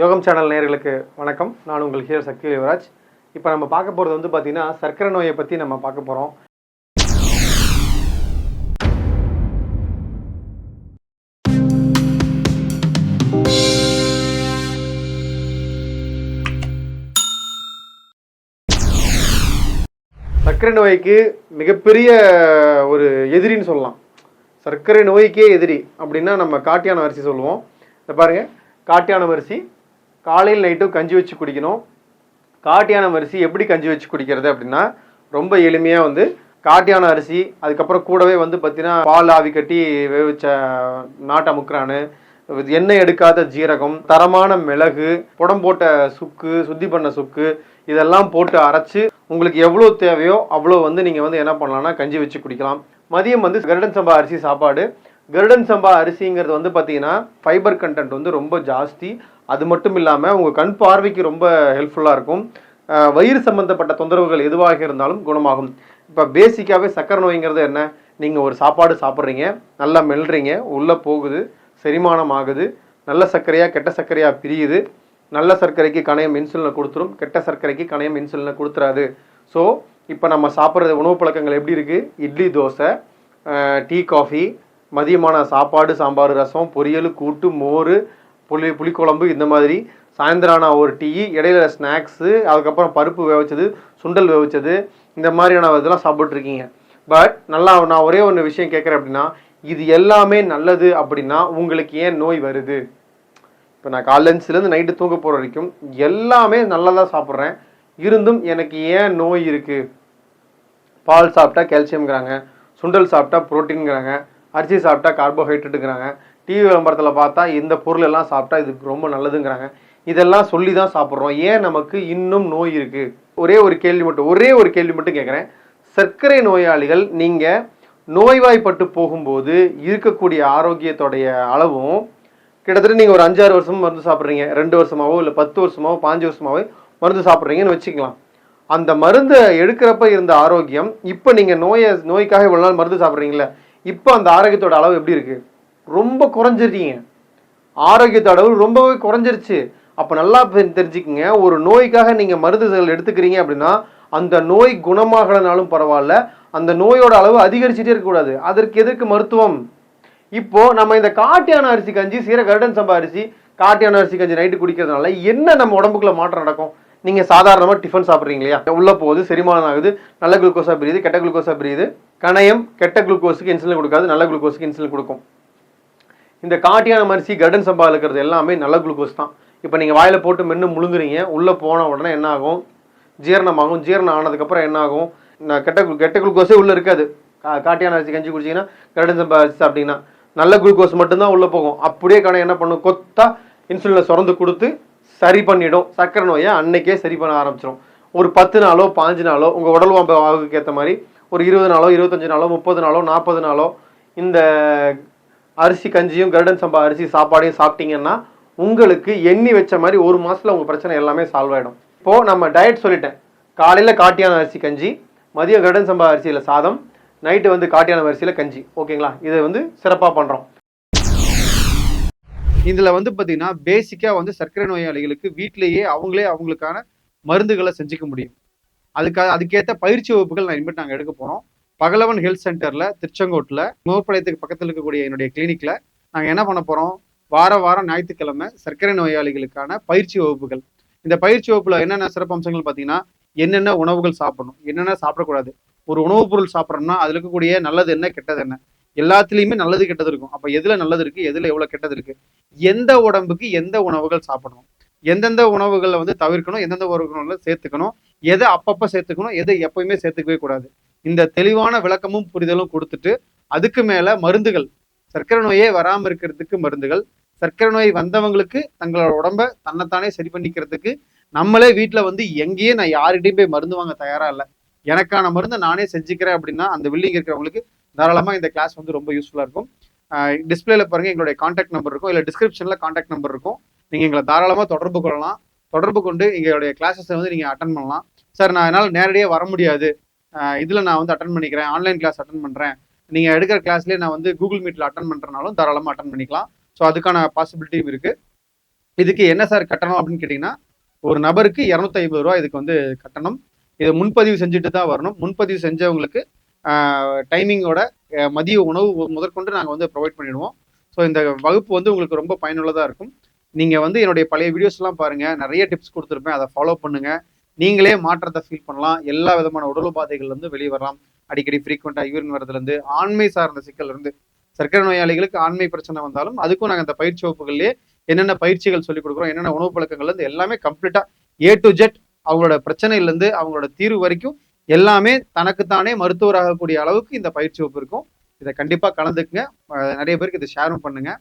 யோகம் சேனல் நேர்களுக்கு வணக்கம். நான் உங்கள் ஹீரோ சக்தி யுவராஜ். இப்போ நம்ம பார்க்க போகிறது வந்து பார்த்தீங்கன்னா சர்க்கரை நோயை பற்றி நம்ம பார்க்க போகிறோம் சர்க்கரை நோய்க்கு மிகப்பெரிய ஒரு எதிரின்னு சொல்லலாம். சர்க்கரை நோய்க்கே எதிரி அப்படின்னா நம்ம காட்டியான அரிசி சொல்லுவோம். இந்த பாருங்கள் காட்டியான அரிசி காலையில் நைட்டும் கஞ்சி வச்சு குடிக்கணும். காட்டியான அரிசி எப்படி கஞ்சி வச்சு குடிக்கிறது அப்படின்னா ரொம்ப எளிமையாக வந்து காட்டியான அரிசி அதுக்கப்புறம் கூடவே வந்து பார்த்தீங்கன்னா பால் ஆவி கட்டி வேவிச்ச நாட்டை அமுக்குறானு எண்ணெய் எடுக்காத ஜீரகம் தரமான மிளகு புடம் போட்ட சுக்கு சுத்தி பண்ண சுக்கு இதெல்லாம் போட்டு அரைச்சி உங்களுக்கு எவ்வளோ தேவையோ அவ்வளோ வந்து நீங்கள் வந்து என்ன பண்ணலாம்னா கஞ்சி வச்சு குடிக்கலாம். மதியம் வந்து கருடன் சம்பா அரிசி சாப்பாடு கருடன் சம்பா அரிசிங்கிறது வந்து பார்த்தீங்கன்னா ஃபைபர் கண்டென்ட் வந்து ரொம்ப ஜாஸ்தி. அது மட்டும் இல்லாமல் உங்கள் கண் பார்வைக்கு ரொம்ப ஹெல்ப்ஃபுல்லாக இருக்கும். வயிறு சம்பந்தப்பட்ட தொந்தரவுகள் எதுவாக இருந்தாலும் குணமாகும். இப்போ பேசிக்காகவே சக்கரை நோய்ங்கிறது என்ன? நீங்கள் ஒரு சாப்பாடு சாப்பிட்றீங்க நல்லா மெல்றீங்க உள்ளே போகுது செரிமானம் ஆகுது நல்ல சர்க்கரையாக கெட்ட சர்க்கரையாக பிரியுது. நல்ல சர்க்கரைக்கு கணையம் இன்சுலினை கொடுத்துரும் கெட்ட சர்க்கரைக்கு கணையம் இன்சுலினை கொடுத்துறாது. ஸோ இப்போ நம்ம சாப்பிட்ற உணவு பழக்கங்கள் எப்படி இருக்குது இட்லி தோசை டீ காஃபி மதியமான சாப்பாடு சாம்பார் ரசம் பொரியல் கூட்டு மோர் புளி புளிக்குழம்பு இந்த மாதிரி. சாயந்தரம் ஒரு டீ இடையில ஸ்நாக்ஸு அதுக்கப்புறம் பருப்பு வேவிச்சது சுண்டல் வேவிச்சது இந்த மாதிரியான இதெல்லாம் சாப்பிட்ருக்கீங்க பட் நல்லா நான் ஒரே ஒன்று விஷயம் கேட்குறேன் அப்படின்னா இது எல்லாமே நல்லது அப்படின்னா உங்களுக்கு ஏன் நோய் வருது? இப்போ நான் காலேஜ்லேருந்து நைட்டு தூங்க போகிற வரைக்கும் எல்லாமே நல்லா தான் சாப்பிட்றேன். இருந்தும் எனக்கு ஏன் நோய் இருக்குது பால் சாப்பிட்டா கால்சியம்ங்கிறாங்க சுண்டல் சாப்பிட்டா புரோட்டீன்ங்கிறாங்க அரிசி சாப்பிட்டா கார்போஹைட்ரேட்டுங்கிறாங்க டிவி விளம்பரத்தில் பார்த்தா இந்த பொருள் எல்லாம் சாப்பிட்டா இதுக்கு ரொம்ப நல்லதுங்கிறாங்க. இதெல்லாம் சொல்லி தான் சாப்பிட்றோம். ஏன் நமக்கு இன்னும் நோய் இருக்குது ஒரே ஒரு கேள்வி மட்டும் ஒரே ஒரு கேள்வி மட்டும் கேட்குறேன் சர்க்கரை நோயாளிகள் நீங்கள் நோய்வாய்ப்பட்டு போகும்போது இருக்கக்கூடிய ஆரோக்கியத்தோடைய அளவும் கிட்டத்தட்ட நீங்கள் ஒரு அஞ்சாறு வருஷமும் மருந்து சாப்பிட்றீங்க. ரெண்டு வருஷமாவோ இல்லை பத்து வருஷமாவோ பாஞ்சு வருஷமாவோ மருந்து சாப்பிட்றீங்கன்னு வச்சுக்கலாம். அந்த மருந்தை எடுக்கிறப்ப இருந்த ஆரோக்கியம் இப்போ நீங்கள் நோயை நோய்க்காக இவ்வளோ நாள் மருந்து சாப்பிட்றீங்களே இப்போ அந்த ஆரோக்கியத்தோட அளவு எப்படி இருக்கு? ரொம்ப குறைஞ்சிருக்கீங்க. ஆரோக்கியத்தோட அளவு ரொம்பவே குறைஞ்சிருச்சு. அப்போ நல்லா தெரிஞ்சுக்கங்க. ஒரு நோய்க்காக நீங்கள் மருந்துகள் எடுத்துக்கிறீங்க அப்படின்னா அந்த நோய் குணமாகலனாலும் பரவாயில்ல. அந்த நோயோட அளவு அதிகரிச்சுட்டே இருக்கக்கூடாது அதற்கு எதற்கு மருத்துவம்? இப்போ நம்ம இந்த காட்டியான அரிசி கஞ்சி சீர கருடன் சம்பா அரிசி காட்டியான அரிசி கஞ்சி நைட்டு குடிக்கிறதுனால என்ன நம்ம உடம்புக்குள்ள மாற்றம் நடக்கும்? நீங்கள் சாதாரணமாக டிஃபன் சாப்பிட்றீங்க இல்லையா? உள்ள போகுது செரிமானம் ஆகுது நல்ல குளுக்கோஸாக பிரியுது கெட்ட குளுக்கோஸாக பிரியுது. கணையம் கெட்ட குளுக்கோஸுக்கு இன்சுலின் கொடுக்காது நல்ல குளுக்கோஸுக்கு இன்சுலின் கொடுக்கும். இந்த காட்டியான மரிசி கர்டன் சம்பா இருக்கிறது எல்லாமே நல்ல குளுக்கோஸ் தான். இப்போ நீங்கள் வாயில போட்டு மென்று முழுங்குறீங்க உள்ளே போன உடனே என்ன ஆகும் ஜீரணமாகும். ஜீரணம் ஆனதுக்கப்புறம் என்ன ஆகும் நான் கெட்ட குளு- கெட்ட குளுக்கோஸே உள்ளே இருக்காது. காட்டியான அரிசி கஞ்சி குடிச்சிங்கன்னா கர்டன் சம்பா அரிசி சாப்பிட்டீங்கன்னா நல்ல குளுக்கோஸ் மட்டும்தான் உள்ளே போகும். அப்படியே கணை என்ன பண்ணும்? கொத்தா இன்சுலினை சுரந்து கொடுத்து சரி பண்ணிடும். சர்க்கரை நோயை அன்னைக்கே சரி பண்ண ஆரம்பிச்சிடும் ஒரு பத்து நாளோ பாஞ்சு நாளோ உங்கள் உடல் வாம்பு ஆகுக்கு ஏற்ற மாதிரி ஒரு இருபது நாளோ இருபத்தஞ்சு நாளோ முப்பது நாளோ நாற்பது நாளோ இந்த அரிசி கஞ்சியும் கருடன் சம்பா அரிசி சாப்பாடையும் சாப்பிட்டீங்கன்னா உங்களுக்கு எண்ணி வச்ச மாதிரி ஒரு மாதத்தில் உங்கள் பிரச்சனை எல்லாமே சால்வ் ஆகிடும் இப்போது நம்ம டயட் சொல்லிட்டேன். காலையில் காட்டியான அரிசி கஞ்சி மதியம் கருடன் சம்பா அரிசியில் சாதம் நைட்டு வந்து காட்டியான அரிசியில் கஞ்சி. ஓகேங்களா? இதை வந்து சிறப்பாக பண்ணுறோம் இதில் வந்து பார்த்தீங்கன்னா பேசிக்காக வந்து சர்க்கரை நோயாளிகளுக்கு வீட்டிலேயே அவங்களே அவங்களுக்கான மருந்துகளை செஞ்சுக்க முடியும். அதுக்காக அதுக்கேற்ற பயிற்சி வகுப்புகள் நான் இனிமேல் நாங்கள் எடுக்க போகிறோம் பகலவன் ஹெல்த் சென்டரில் திருச்செங்கோட்டில் நோர்பாளையத்துக்கு பக்கத்தில் இருக்கக்கூடிய என்னுடைய கிளினிக்கில் நாங்கள் என்ன பண்ண போகிறோம் வார வாரம் ஞாயிற்றுக்கிழமை சர்க்கரை நோயாளிகளுக்கான பயிற்சி வகுப்புகள். இந்த பயிற்சி வகுப்பில் என்னென்ன சிறப்பம்சங்கள் பார்த்தீங்கன்னா என்னென்ன உணவுகள் சாப்பிடணும்? என்னென்ன சாப்பிடக்கூடாது? ஒரு உணவுப் பொருள் சாப்பிட்றோம்னா அதில் இருக்கக்கூடிய நல்லது என்ன கெட்டது என்ன? எல்லாத்துலேயுமே நல்லது கெட்டது இருக்கும். அப்போ எதில் நல்லது இருக்குது எதில் எவ்வளோ கெட்டது இருக்குது எந்த உடம்புக்கு எந்த உணவுகள் சாப்பிடணும்? எந்தெந்த உணவுகளை வந்து தவிர்க்கணும் எந்தெந்த உணவுகளை சேர்த்துக்கணும் எதை அப்பப்போ சேர்த்துக்கணும் எதை எப்பயுமே சேர்த்துக்கவே கூடாது. இந்த தெளிவான விளக்கமும் புரிதலும் கொடுத்துட்டு அதுக்கு மேலே மருந்துகள் சர்க்கரை நோயே வராமல் இருக்கிறதுக்கு மருந்துகள் சர்க்கரை நோய் வந்தவங்களுக்கு தங்களோட உடம்ப தன்னைத்தானே சரி பண்ணிக்கிறதுக்கு நம்மளே வீட்டில் வந்து எங்கேயே நான் யார்கிட்டையும் போய் மருந்து வாங்க தயாராக இல்லை. எனக்கான மருந்தை நானே செஞ்சுக்கிறேன் அப்படின்னா அந்த வில்லிங் இருக்கிறவங்களுக்கு தாராளமாக இந்த கிளாஸ் வந்து ரொம்ப யூஸ்ஃபுல்லாக இருக்கும். டிஸ்பிளேல பாருங்க எங்களுடைய காண்டாக்ட் நம்பர் இருக்கும். இல்லை டிஸ்கிரிப்ஷனில் காண்டாக்ட் நம்பர் இருக்கும். நீங்கள் எங்களை தாராளமாக தொடர்பு கொள்ளலாம். தொடர்பு கொண்டு எங்களுடைய கிளாஸஸை வந்து நீங்கள் அட்டன் பண்ணலாம். சார் நான் என்னால் நேரடியாக வர முடியாது. இதில் நான் வந்து அட்டன் பண்ணிக்கிறேன். ஆன்லைன் கிளாஸ் அட்டன் பண்ணுறேன் நீங்கள் எடுக்கிற கிளாஸ்லேயே நான் வந்து கூகுள் மீட்டில் அட்டன் பண்ணுறனாலும் தாராளமாக அட்டன் பண்ணிக்கலாம். ஸோ அதுக்கான பாசிபிலிட்டியும் இருக்குது இதுக்கு என்ன சார் கட்டணம் அப்படின்னு கேட்டிங்கன்னா ஒரு நபருக்கு இரநூத்தி ஐம்பது ரூபா இதுக்கு வந்து கட்டணம். இதை முன்பதிவு செஞ்சுட்டு தான் வரணும். முன்பதிவு செஞ்சவங்களுக்கு டைமிங்கோட மதிய உணவு முதற்கொண்டு நாங்கள் வந்து ப்ரொவைட் பண்ணிடுவோம். ஸோ இந்த வகுப்பு வந்து உங்களுக்கு ரொம்ப பயனுள்ளதாக இருக்கும். நீங்கள் வந்து என்னுடைய பழைய வீடியோஸ்லாம் பாருங்கள் நிறைய டிப்ஸ் கொடுத்துருப்பேன். அதை ஃபாலோ பண்ணுங்கள் நீங்களே மாற்றத்தை ஃபீல் பண்ணலாம். எல்லா விதமான உடல் உபாதைகள்லேருந்து வெளியே வரலாம். அடிக்கடி ஃப்ரீக்வெண்ட்டாக யூரின் வரதுலேருந்து ஆண்மை சார்ந்த சிக்கல்லேருந்து. சர்க்கரை நோயாளிகளுக்கு ஆண்மை பிரச்சனை வந்தாலும் அதுக்கும் நாங்கள் அந்த பயிற்சி வகுப்புகள்லேயே என்னென்ன பயிற்சிகள் சொல்லிக் கொடுக்குறோம் என்னென்ன உணவு பழக்கங்கள்லேருந்து எல்லாமே கம்ப்ளீட்டாக ஏ டு ஜெட் அவங்களோட பிரச்சனையிலேருந்து அவங்களோட தீர்வு வரைக்கும் எல்லாமே தனக்குத்தானே மருத்துவராகக்கூடிய அளவுக்கு இந்த பயிற்சி வகுப்பு இருக்கும். இதை கண்டிப்பாக கலந்துக்குங்க. நிறைய பேருக்கு இதை ஷேரும் பண்ணுங்கள்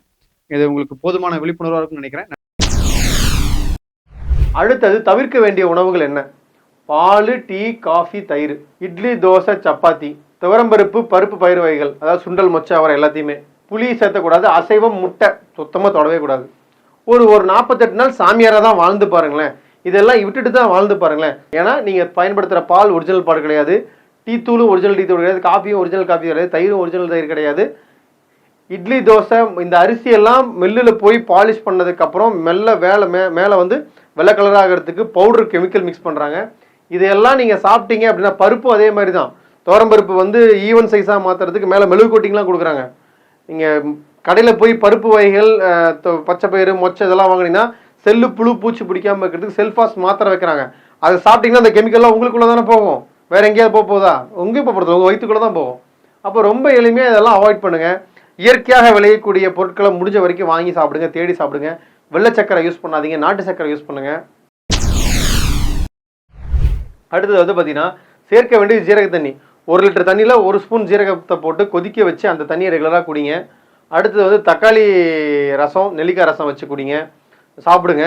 இது உங்களுக்கு போதுமான விழிப்புணர்வாக இருக்கும்னு நினைக்கிறேன். அடுத்தது தவிர்க்க வேண்டிய உணவுகள் என்ன? பால் டீ காஃபி தயிர். இட்லி தோசை சப்பாத்தி. துவரம்பருப்பு பருப்பு பயிர் வகைகள். அதாவது சுண்டல் மொச்சை அவரை எல்லாத்தையுமே. புளி சேர்த்தக்கூடாது. அசைவம் முட்டை. சுத்தமாக தொடவே கூடாது ஒரு ஒரு நாற்பத்தெட்டு நாள் சாமியாராக தான் வாழ்ந்து பாருங்களேன். இதெல்லாம் விட்டுட்டு தான் வாழ்ந்து பாருங்களேன். ஏன்னா நீங்கள் பயன்படுத்துகிற பால் ஒரிஜினல் பால் கிடையாது. டீ தூளும் ஒரிஜினல் டீ தூள் கிடையாது. காஃபியும் ஒரிஜினல் காஃபி கிடையாது. தயிரும் ஒரிஜினல் தயிர் கிடையாது. இட்லி தோசை இந்த அரிசி எல்லாம் மில்லில் போய் பாலிஷ் பண்ணதுக்கப்புறம் மெல்ல வேலை மே மேலே வந்து வெள்ளை கலர் ஆகிறதுக்கு பவுடர் கெமிக்கல் மிக்ஸ் பண்ணுறாங்க இதையெல்லாம் நீங்கள் சாப்பிட்டீங்க அப்படின்னா பருப்பும் அதே மாதிரி தான் பருப்பு வந்து ஈவன் சைஸாக மாற்றுறதுக்கு மேலே மெழுகு கோட்டிங்லாம் கொடுக்குறாங்க. நீங்கள் கடையில் போய் பருப்பு வகைகள் பச்சை பயிறு மொச்சை இதெல்லாம் வாங்குனீங்கன்னா செல்லு புழு பூச்சி பிடிக்காம இருக்கிறதுக்கு செல்ஃபாஸ் மாத்திரை வைக்கிறாங்க. அதை சாப்பிட்டீங்கன்னா அந்த கெமிக்கல்லாம் உங்களுக்குள்ளே தானே போகும். வேறு எங்கேயாவது போக போதா உங்கேயும் இப்போ போகிறது உங்கள் வயிற்றுக்குள்ளே தான் போகும். அப்போ ரொம்ப எளிமையாக இதெல்லாம் அவாய்ட் பண்ணுங்கள் இயற்கையாக விளையக்கூடிய பொருட்களை முடிஞ்ச வரைக்கும் வாங்கி சாப்பிடுங்க தேடி சாப்பிடுங்க. வெள்ளை சக்கரை யூஸ் பண்ணாதீங்க நாட்டு சக்கரை யூஸ் பண்ணுங்க. அடுத்தது வந்து பார்த்தீங்கன்னா சேர்க்க வேண்டியது ஜீரக தண்ணி. ஒரு லிட்டர் தண்ணியில் ஒரு ஸ்பூன் ஜீரகத்தை போட்டு கொதிக்க வச்சு அந்த தண்ணியை ரெகுலராக குடிங்க. அடுத்தது வந்து தக்காளி ரசம் நெல்லிக்காய் ரசம் வச்சு குடிங்க. சாப்பிடுங்க.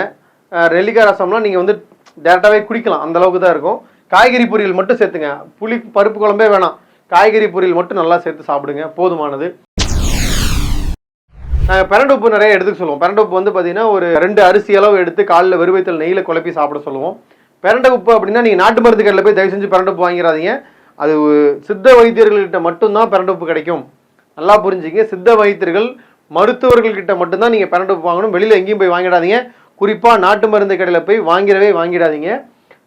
நெல்லிக்காய் ரசம்லாம் நீங்கள் வந்து டேரெக்டாகவே குடிக்கலாம் அந்த அளவுக்கு தான் இருக்கும். காய்கறி பொரியல் மட்டும் சேர்த்துங்க. புளி பருப்பு குழம்பே வேணாம். காய்கறி பொரியல் மட்டும் நல்லா சேர்த்து சாப்பிடுங்க போதுமானது. நாங்கள் பிரண்டு உப்பு நிறைய எடுத்துக்க சொல்லுவோம். பிரண்டு உப்பு வந்து பார்த்தீங்கன்னா ஒரு ரெண்டு அரிசி அளவு எடுத்து காலில் வெறுவைத்தல் நெய்யில் குழப்பி சாப்பிட சொல்லுவோம். பரண்ட உப்பு அப்படின்னா நீங்கள் நாட்டு மருந்து கடையில் போய் தயவு செஞ்சு பிரண்டை உப்பு அது சித்த வைத்தியர்கள்கிட்ட மட்டும்தான் பிரண்டை உப்பு கிடைக்கும். நல்லா புரிஞ்சுங்க சித்த வைத்தியர்கள் மருத்துவர்கள்கிட்ட மட்டும்தான் நீங்கள் பிரண்டை உப்பு வாங்கணும். வெளியில் எங்கேயும் போய் வாங்கிடாதீங்க. குறிப்பாக நாட்டு மருந்து கடையில் போய் வாங்கிடவே வாங்கிடாதீங்க.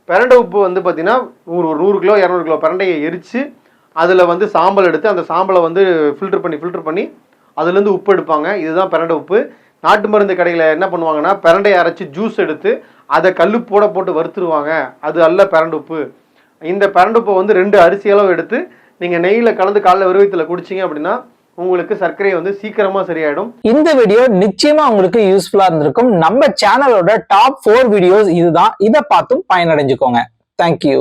பிரண்டை உப்பு வந்து பார்த்தீங்கன்னா நூறு ஒரு நூறு கிலோ இரநூறு கிலோ பிரண்டையை எரித்து அதில் வந்து சாம்பல் எடுத்து அந்த சாம்பலை வந்து ஃபில்டர் பண்ணி ஃபில்டர் பண்ணி அதுலேருந்து உப்பு எடுப்பாங்க. இதுதான் பிரண்டை உப்பு. நாட்டு மருந்து கடையில் என்ன பண்ணுவாங்கன்னா பிரண்டையை அரைச்சி ஜூஸ் எடுத்து அதை கல்லுப்போட போட்டு வறுத்துருவாங்க. அது அல்ல பிரண்டு உப்பு. இந்த பிரண்டு உப்பை வந்து ரெண்டு அரிசி அளவு எடுத்து நீங்கள் நெய்யில் கலந்து காலைல விருவத்தில் குடிச்சிங்க அப்படின்னா உங்களுக்கு சர்க்கரை வந்து சீக்கிரமாக சரியாயிடும். இந்த வீடியோ நிச்சயமா உங்களுக்கு யூஸ்ஃபுல்லா இருந்திருக்கும். நம்ம சேனலோட டாப் ஃபோர் வீடியோஸ் இதுதான். இதை பார்த்தும் பயனடைஞ்சுக்கோங்க. தேங்க்யூ